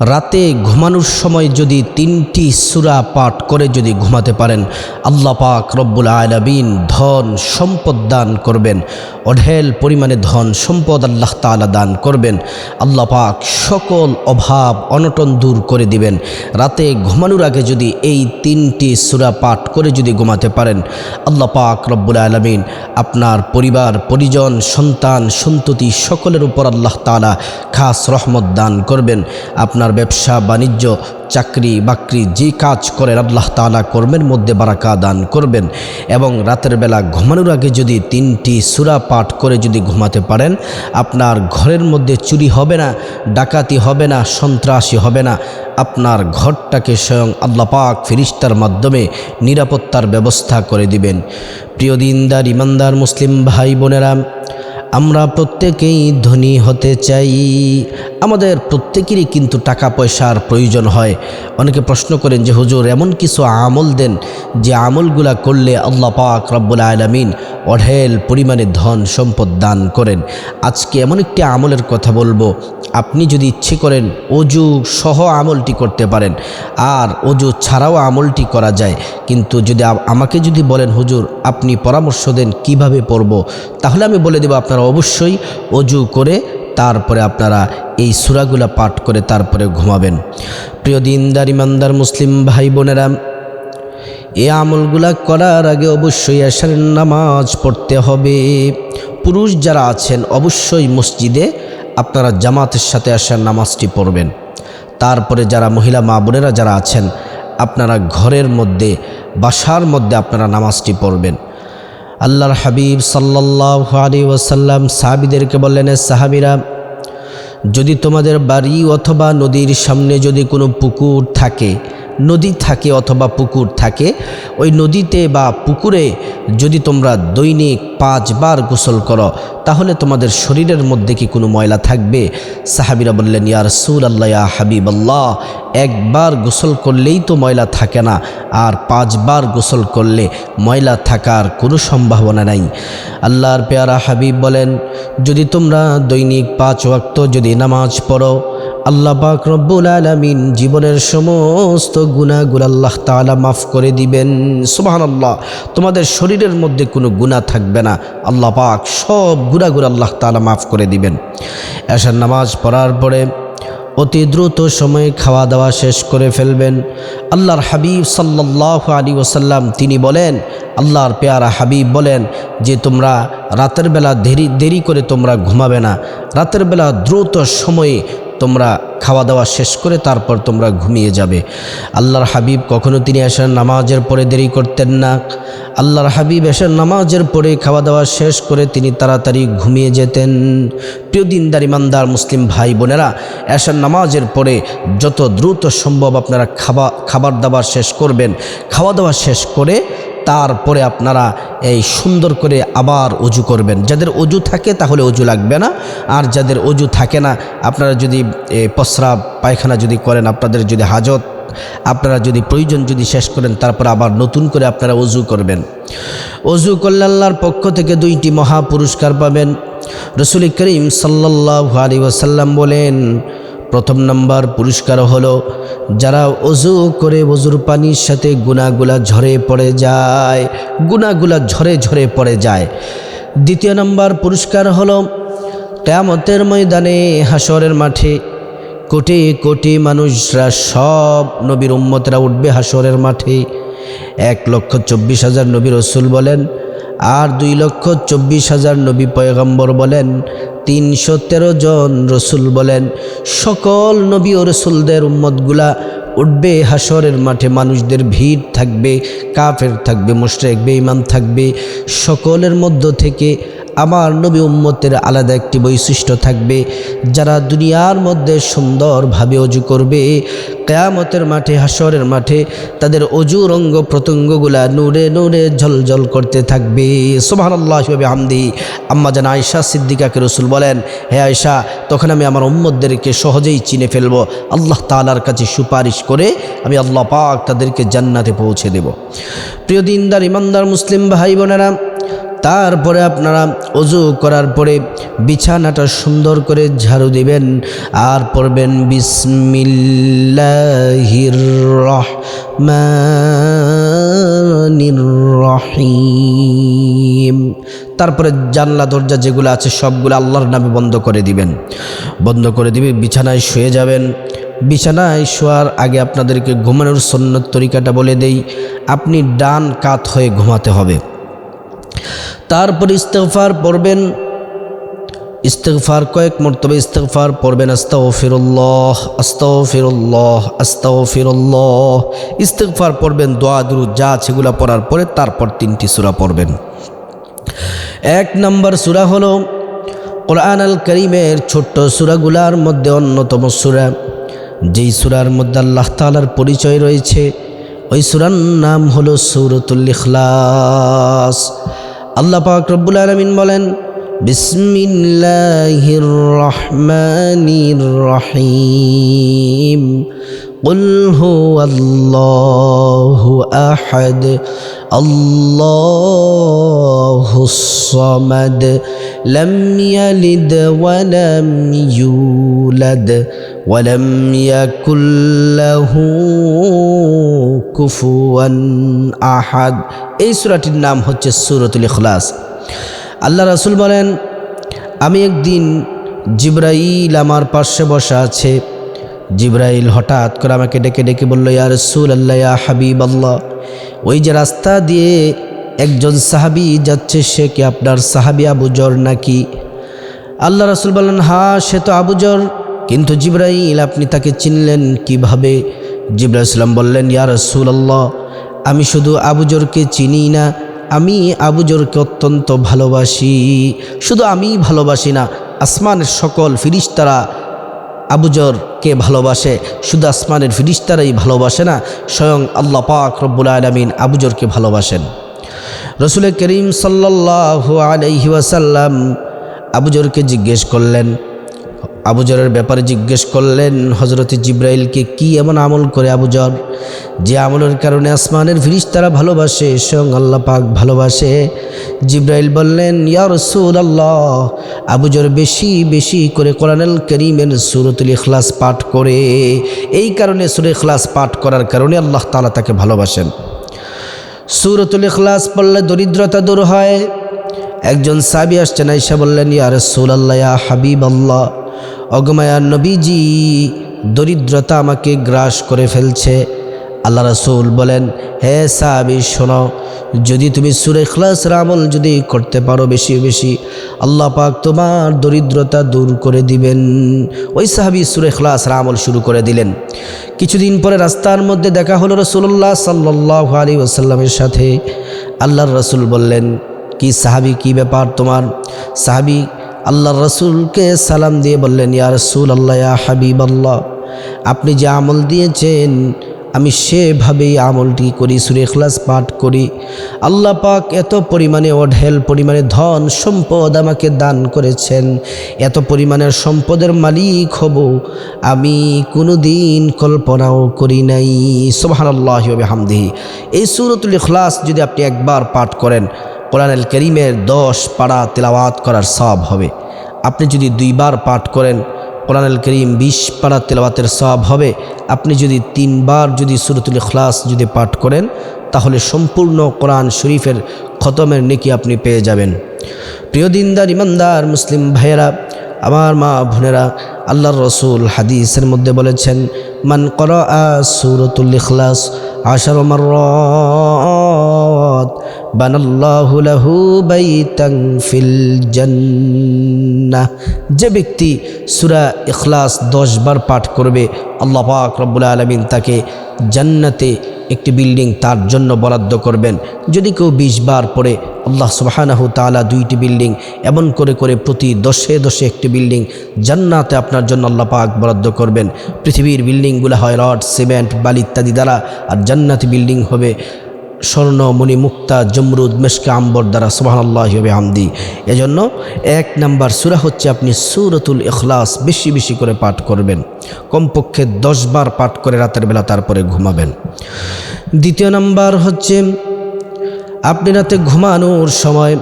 রাতে ঘুমানোর সময় যদি তিনটি সুরা পাঠ করে যদি ঘুমাতে পারেন, আল্লাহ পাক রব্বুল আলমিন ধন সম্পদ দান করবেন, অঢেল পরিমাণে ধন সম্পদ আল্লাহ তাআলা দান করবেন, আল্লাহ পাক সকল অভাব অনটন দূর করে দিবেন। রাতে ঘুমানোর আগে যদি এই তিনটি সুরা পাঠ করে যদি ঘুমাতে পারেন, আল্লাহ পাক রব্বুল আলমিন আপনার পরিবার, পরিজন, সন্তান, সন্ততি সকলের উপর আল্লাহ তাআলা খাস রহমত দান করবেন। আপনার ব্যবসা, বাণিজ্য, চাকরি, বাকরি, যে কাজ করেন, আল্লাহ তালা কর্মের মধ্যে বারাকা দান করবেন। এবং রাতের বেলা ঘুমানোর আগে যদি তিনটি সুরা পাঠ করে যদি ঘুমাতে পারেন, আপনার ঘরের মধ্যে চুরি হবে না, ডাকাতি হবে না, সন্ত্রাসী হবে না। আপনার ঘরটাকে স্বয়ং আল্লাহ পাক ফিরিস্তার মাধ্যমে নিরাপত্তার ব্যবস্থা করে দিবেন। প্রিয় দিনদার, ইমানদার, মুসলিম ভাই বোনেরা আমরা প্রত্যেকেই ধনী হতে চাই। আমাদের প্রত্যেকেরই কিন্তু টাকা পয়সার প্রয়োজন হয়। অনেকে প্রশ্ন করেন যে, হুজুর, এমন কিছু আমল দেন যে আমলগুলা করলে আল্লাহ পাক রব্বুল আলমিন অঢেল পরিমাণে ধন সম্পদ দান করেন? আজকে এমন একটি আমলের কথা বলব আপনি যদি ইচ্ছে করেন অজু সহ আমলটি করতে পারেন। আর অজু ছাড়াও আমলটি করা যায়। কিন্তু যদি আমাকে যদি বলেন, হুজুর, আপনি পরামর্শ দেন, কীভাবে পড়ব? তাহলে আমি বলে দেবো, আপনারা অবশ্যই অজু করে তারপরে আপনারা এই সুরাগুলা পাঠ করে তারপরে ঘুমাবেন। প্রিয় দিনদার, ইমানদার মুসলিম ভাই বোনেরা এই আমলগুলা করার আগে অবশ্যই আসার নামাজ পড়তে হবে। পুরুষ যারা আছেন, অবশ্যই মসজিদে আপনারা জামাতের সাথে আসার নামাজটি পড়বেন। তারপরে যারা মহিলা মা বোনেরা যারা আছেন, আপনারা ঘরের মধ্যে, বাসার মধ্যে আপনারা নামাজটি পড়বেন। আল্লাহর হাবিব সাল্লাহ আলী ওয়াসাল্লাম সাহাবিদেরকে বললেন, "এ সাহাবিরা, যদি তোমাদের বাড়ি অথবা নদীর সামনে যদি কোনো পুকুর থাকে নদী থাকে অথবা পুকুর থাকে, ওই নদীতে বা পুকুরে যদি তোমরা দৈনিক পাঁচবার গোসল করো, তাহলে তোমাদের শরীরের মধ্যে কি কোনো ময়লা থাকবে? সাহাবিরা বললেন, ইয়া রসুল আল্লাহ ইয়া হাবিব আল্লাহ একবার গোসল করলেই তো ময়লা থাকে না, আর পাঁচবার গোসল করলে ময়লা থাকার কোনো সম্ভাবনা নাই। আল্লাহর পেয়ারা হাবিব বলেন, যদি তোমরা দৈনিক পাঁচ ওয়াক্ত যদি নামাজ পড়ো আল্লাহ পাক রব্বুল আলামিন জীবনের সমস্ত গুণাগুলো আল্লাহ তাআলা মাফ করে দিবেন। সুবহানাল্লাহ, তোমাদের শরীরের মধ্যে কোনো গুনাহ থাকবে না। আল্লাহ পাক সব গুণাগুলো আল্লাহ তাআলা মাফ করে দিবেন। এসার নামাজ পড়ার পরে অতি দ্রুত সময়ে খাওয়া দাওয়া শেষ করে ফেলবেন। আল্লাহর হাবিব সাল্লাহ আলী ওসাল্লাম তিনি বলেন, আল্লাহর পেয়ারা হাবিব বলেন যে, তোমরা রাতের বেলা দেরি দেরি করে তোমরা ঘুমাবে না। রাতের বেলা দ্রুত সময়ে তোমরা খাওয়া দাওয়া শেষ করে তারপর তোমরা ঘুমিয়ে যাবে। আল্লাহর হাবিব কখনো তিনি এসার নামাজের পরে দেরি করতেন না। আল্লাহর হাবিব এসার নামাজের পরে খাওয়া দাওয়া শেষ করে তিনি তাড়াতাড়ি ঘুমিয়ে যেতেন। প্রিয় দিনদার, ইমানদার, মুসলিম ভাই বোনেরা, এসার নামাজের পরে যত দ্রুত সম্ভব আপনারা খাবা, খাবার দাবার শেষ করবেন। খাওয়া দাওয়া শেষ করে তারপরে আপনারা এই সুন্দর করে আবার অজু করবেন। যাদের অজু থাকে তাহলে অজু লাগবে না। আর যাদের অজু থাকে না, আপনারা যদি প্রস্রাব, পায়খানা যদি করেন, আপনাদের যদি হাজত, আপনারা যদি প্রয়োজন যদি শেষ করেন, তারপর আবার নতুন করে আপনারা অজু করবেন। অজু করলে পক্ষ থেকে দুইটি মহা পুরস্কার পাবেন। রসুল করিম সাল্লাহ আলী ওয়াসাল্লাম বলেন প্রথম নাম্বার পুরস্কার হলো, যারা অজু করে অজুর পানির সাথে গুণাগুলা ঝরে পড়ে যায়, গুণাগুলা ঝরে ঝরে পড়ে যায়। দ্বিতীয় নাম্বার পুরস্কার হলো, কেয়ামতের ময়দানে হাসরের মাঠে কোটি কোটি মানুষরা সব নবীর উম্মতরা উঠবে হাসরের মাঠে। এক লক্ষ চব্বিশ হাজার নবী রসুল বলেন, আর দুই লক্ষ চব্বিশ হাজার নবী পয়গম্বর বলেন তিনশো তেরো জন রসুল বলেন, সকল নবী ও রসুলদের উম্মতগুলা উঠবে হাসরের মাঠে, মানুষদের ভিড় থাকবে, কাফের থাকবে, মোশরেক, বেঈমান থাকবে। সকলের মধ্য থেকে আমার নবী উম্মতের আলাদা একটি বৈশিষ্ট্য থাকবে, যারা দুনিয়ার মধ্যে সুন্দরভাবে অজু করবে। কেয়ামতের মাঠে হাসরের মাঠে তাদের অজু রঙ্গ প্রত্যঙ্গগুলা নূরে নূরে ঝলঝল করতে থাকবে। সোহান আল্লাহ হামদি। আম্মা জান আয়সা সিদ্দিকাকে রসুল বলেন, হে আয়সা তখন আমি আমার উম্মতদেরকে সহজেই চিনে ফেলব। আল্লাহ তালার কাছে সুপারিশ করে আমি আল্লাহ পাক তাদেরকে জান্নাতে পৌঁছে দেব। প্রিয় দিনদার, ইমানদার, মুসলিম ভাই বোনেরা তারপরে আপনারা অজু করার পরে বিছানাটা সুন্দর করে ঝাড়ু দিবেন আর পড়বেন বিসমিল্লাহির তারপরে জানলা, দরজা যেগুলো আছে সবগুলো আল্লাহর নামে বন্ধ করে দিবেন। বন্ধ করে দিবে, বিছানায় শুয়ে যাবেন। বিছানায় শোয়ার আগে আপনাদেরকে ঘুমানোর সন্ন্যত তরিকাটা বলে দেই, আপনি ডান কাত হয়ে ঘুমাতে হবে। তারপর ইস্তেগফার পড়বেন। ইস্তেগফার কয়েক মর্তবে ইস্তেগফার পড়বেন আস্তাও ফিরুল্লাহ আস্তাও ফিরুল্লাহ আস্তাও ফিরুল্লাহ ইস্তেগফার পড়বেন, দোয়া দুরু যা সেগুলা পড়ার পরে তারপর তিনটি সূরা পড়বেন। এক নম্বর সূরা হলো কোরআন আল করিমের ছোট্ট সূরাগুলার মধ্যে অন্যতম সূরা। যেই সূরার মধ্যে আল্লাহ তাআলার পরিচয় রয়েছে, ওই সুরার নাম হলো সূরাতুল ইখলাস। আল্লাহ পাক রব্বুল আলামিন বলেন বিসমিল্লাহির রহমানির রহিম قل هو الله أحد الله الصمد لم يلد ولم يولد ولم يكن له كفوا أحد এই সূরাটির নাম হচ্ছে সূরাতুল ইখলাস আল্লাহ রাসূল বলেন আমি একদিন জিব্রাইল আমার পাশে বসা আছে জিব্রাইল হঠাৎ করে আমাকে ডেকে ডেকে বলল ইয়া রসুল আল্লাহ ইয়া হাবিব আল্লাহ ওই যে রাস্তা দিয়ে একজন সাহাবি যাচ্ছে সে কি আপনার সাহাবি আবুজর নাকি আল্লাহ রসুল বললেন হা সে তো আবুজর কিন্তু জিব্রাইল, আপনি তাকে চিনলেন কীভাবে? জিব্রাহ ইসলাম বললেন, ইয়া রসুল আল্লাহ আমি শুধু আবুজরকে চিনি না, আমি আবুজরকে অত্যন্ত ভালোবাসি। শুধু আমি ভালোবাসি না, আসমানের সকল ফিরিস্তারা আবুজরকে ভালোবাসে। শুধু আসমানের ফিরিস্তারাই ভালোবাসে না, স্বয়ং আল্লাহ পাক রব্বুল আলমিন আবুজরকে ভালোবাসেন। রসুল করিম সাল্লাহ আলহি ওয়াসাল্লাম আবুজরকে জিজ্ঞেস করলেন আবুজরের ব্যাপারে জিজ্ঞেস করলেন হজরত জিব্রাইলকে কি এমন আমল করে আবুজর যে আমলের কারণে আসমানের ফিরিস তারা ভালোবাসে, স্বয়ং আল্লাহ পাক ভালোবাসে। জিব্রাইল বললেন, ইয়া রসুল আল্লাহ আবুজর বেশি বেশি করে কোরআনুল করিমের সুরতুল ইখলাস পাঠ করে। এই কারণে সুর ইখলাস পাঠ করার কারণে আল্লাহ তালা তাকে ভালোবাসেন। সুরতুল ইখলাস পড়লে দরিদ্রতা দূর হয়। একজন সাবি আসছেন আইসা বললেন, ইয়া রসুল আল্লাহ হাবিব আল্লাহ অগমায়া নবীজি, দরিদ্রতা আমাকে গ্রাস করে ফেলছে। আল্লাহ রসুল বলেন, হে সাহাবি, শোনো, যদি তুমি সুরে খ্লাস আমল যদি করতে পারো বেশি বেশি, আল্লাহ পাক তোমার দরিদ্রতা দূর করে দিবেন। ওই সাহাবি সুরে খ্লাস আমল শুরু করে দিলেন। কিছুদিন পরে রাস্তার মধ্যে দেখা হলো রসুল্লাহ সাল্লাহ আলী ওসাল্লামের সাথে। আল্লাহর রসুল বললেন, কি সাহাবি, কি ব্যাপার তোমার? সাহাবি আল্লাহ রসুলকে সালাম দিয়ে বললেন, ইয়া রসুল আল্লাহ ইয়া হাবিব আল্লাহ আপনি যে আমল দিয়েছেন, আমি সেভাবেই আমলটি করি, সুরে খ্লাস পাঠ করি। আল্লাহ পাক এত পরিমাণে অঢেল পরিমাণে ধন সম্পদ আমাকে দান করেছেন, এত পরিমাণের সম্পদের মালিক হব, আমি কোনো দিন কল্পনাও করি নাই। সোহান আল্লাহ হামদিহি এই সুরতুল ইখলাস যদি আপনি একবার পাঠ করেন কোরআনুল করিমের দশ পাড়া তেলাওয়াত করার সব হবে। আপনি যদি দুইবার পাঠ করেন কোরআনুল করিম বিশ পাড়া তেলাওয়াতের সব হবে। আপনি যদি তিনবার যদি সুরতুল ইখলাস যদি পাঠ করেন, তাহলে সম্পূর্ণ কোরআন শরীফের খতমের নেকি আপনি পেয়ে যাবেন। প্রিয় দিনদার, ইমানদার, মুসলিম ভাইয়েরা, আমার মা বোনেরা, আল্লাহর রসুল হাদিসের মধ্যে বলেছেন, মান কর সুরতুল ইখলাস আশার মাররাত ফিল যে ব্যক্তি সুরা ইখলাস 10 বার পাঠ করবে, আল্লাহ পাক রব্বুল আলামিন তাকে জান্নাতে একটি বিল্ডিং তার জন্য বরাদ্দ করবেন। যদি কেউ বিশ বার পরে আল্লাহ সুবাহানাহু তালা দুইটি বিল্ডিং, এমন করে করে প্রতি দশে দশে একটি বিল্ডিং জান্নাতে আপনার জন্য আল্লাহ পাক বরাদ্দ করবেন। পৃথিবীর বিল্ডিংগুলো হয় রড, সিমেন্ট, বালি ইত্যাদি দ্বারা, আর জান্নাতি বিল্ডিং হবে স্বর্ণ মণি মুক্তা জমরুদ মেশকা আম্বর দ্বারা সুবাহান আল্লাহ হবে হামদি এজন্য এক নাম্বার সুরা হচ্ছে আপনি সুরতুল ইখলাস বেশি বেশি করে পাঠ করবেন। কমপক্ষে দশ বার পাঠ করে রাতের বেলা তারপরে ঘুমাবেন। দ্বিতীয় নাম্বার হচ্ছে আপনি রাতে ঘুমানোর সময়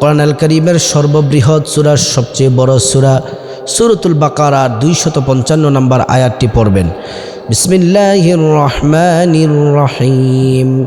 কোরআন আল করিমের সর্ববৃহৎ সুরার সবচেয়ে বড় সুরা সুরতুল বাকারার দুইশত পঞ্চান্ন নম্বর আয়াতটি পড়বেন। বিসমিল্লাহির রহমানির রহিম।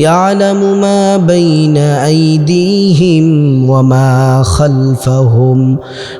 يعلم ما بين أيديهم وما خلفهم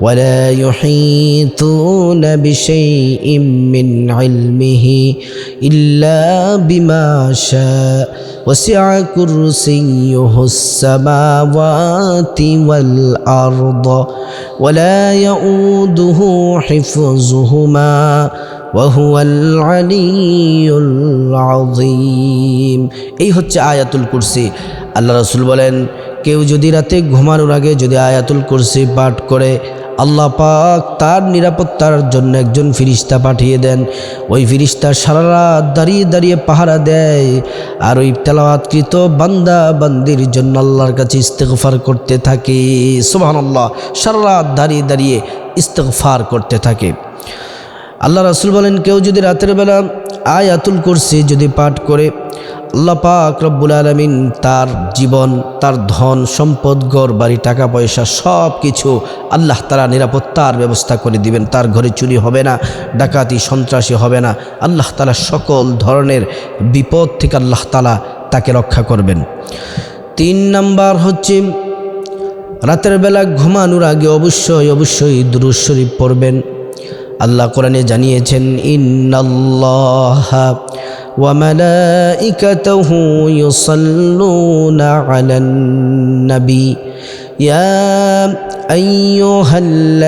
ولا يحيطون بشيء من علمه إلا بما شاء. وسع كرسيه السماوات والأرض ولا يؤوده حفظهما وهو العلي العظيم এই হচ্ছে আয়াতুল কুরসি আল্লাহ রসুল বলেন কেউ যদি রাতে ঘুমানোর আগে যদি আয়াতুল কুরসি পাঠ করে আল্লাহ পাক তার নিরাপত্তার জন্য একজন ফিরিস্তা পাঠিয়ে দেন ওই ফিরিস্তা সারা রাত দাঁড়িয়ে দাঁড়িয়ে পাহারা দেয় আর ওই তেলাওয়াতকৃত বান্দা বান্দির জন্য আল্লাহর কাছে ইস্তেগফার করতে থাকে সুবহান আল্লাহ সারা রাত দাঁড়িয়ে দাঁড়িয়ে ইস্তেগফার করতে থাকে আল্লাহ রাসুল বলেন, কেউ যদি রাতের বেলা আয়াতুল কুরসি যদি পাঠ করে, আল্লাহ পাক রব্বুল আলমিন তার জীবন, তার ধন, সম্পদ গড় বাড়ি, টাকা, পয়সা সব কিছু আল্লাহ তারা নিরাপত্তার ব্যবস্থা করে দিবেন। তার ঘরে চুরি হবে না, ডাকাতি, সন্ত্রাসী হবে না। আল্লাহ তালা সকল ধরনের বিপদ থেকে আল্লাহ তালা তাকে রক্ষা করবেন। তিন নাম্বার হচ্ছে, রাতের বেলা ঘুমানোর আগে অবশ্যই অবশ্যই দুরুজ শরীফ পড়বেন। আল্লাহ কোরআনে জানিয়েছেন, ইন্নাল্লাহ ওয়া মালাইকাতাহু ইউসাল্লুনা আলান নবী। ইয়া আইয়ুহাল্লাযীনা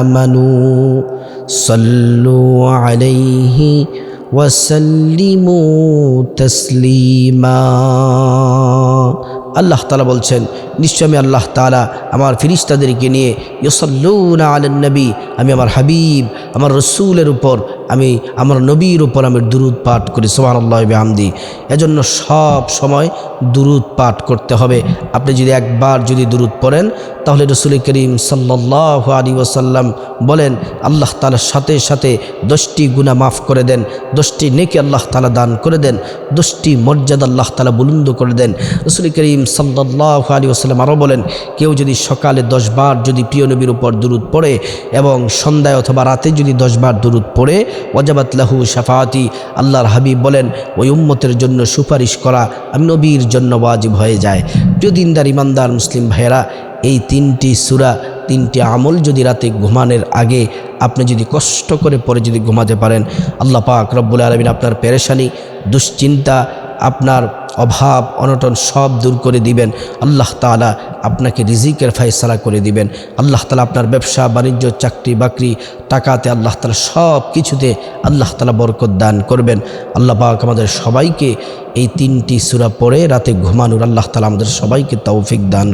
আমানু সাল্লু আলাইহি ওয়াসাল্লিমু তাসলিমা। আল্লাহ তালা বলছেন, নিশ্চয় আমি আল্লাহ তালা আমার ফিরিস্তাদেরকে নিয়ে ইসল্লুনা আলেন নবী, আমি আমার হাবিব, আমার রসুলের উপর আমি আমার নবীর উপর আমি দুরুদ পাঠ করি সোহান আল্লাহ আমদি এজন্য সব সময় দুরুদ পাঠ করতে হবে। আপনি যদি একবার যদি দুরুদ পড়েন, তাহলে রসুল করিম সাল্লাহ আলী ওসাল্লাম বলেন, আল্লাহ তালার সাথে সাথে দশটি গুণা মাফ করে দেন, দশটি নেকে আল্লাহ তালা দান করে দেন, দশটি মর্যাদা আল্লাহ তালা বুলন্দ করে দেন। রসুল করিম সাল্লাহ আলী ওসাল্লাম আরও বলেন, কেউ যদি সকালে দশবার যদি প্রিয় নবীর উপর দুরুদ পড়ে এবং সন্ধ্যায় অথবা রাতে যদি দশবার দুরুদ পড়ে ওয়াজাবাত লাহু শাফাতি আল্লাহর হাবিব বলেন, ওই উম্মতের জন্য সুপারিশ করা আমি নবীর জন্য ওয়াজিব হয়ে যায়। প্রিয় দিনদার, ইমানদার মুসলিম ভাইয়েরা, এই তিনটি সুরা, তিনটি আমল যদি রাতে ঘুমানোর আগে আপনি যদি কষ্ট করে পরে যদি ঘুমাতে পারেন, আল্লাহ পাক রব্বুল আলমিন আপনার পেরেশানি, দুশ্চিন্তা আপনার অভাব, অনটন সব দূর করে দিবেন। আল্লাহ তালা আপনাকে রিজিকের ফায়সালা করে দিবেন। আল্লাহ তালা আপনার ব্যবসা, বাণিজ্য, চাকরি, বাকরি, টাকাতে আল্লাহ তালা সব কিছুতে আল্লাহ তালা বরকত দান করবেন। আল্লাহ পাক আমাদের সবাইকে এই তিনটি সুরা পড়ে রাতে ঘুমানোর আল্লাহ তালা আমাদের সবাইকে তৌফিক দান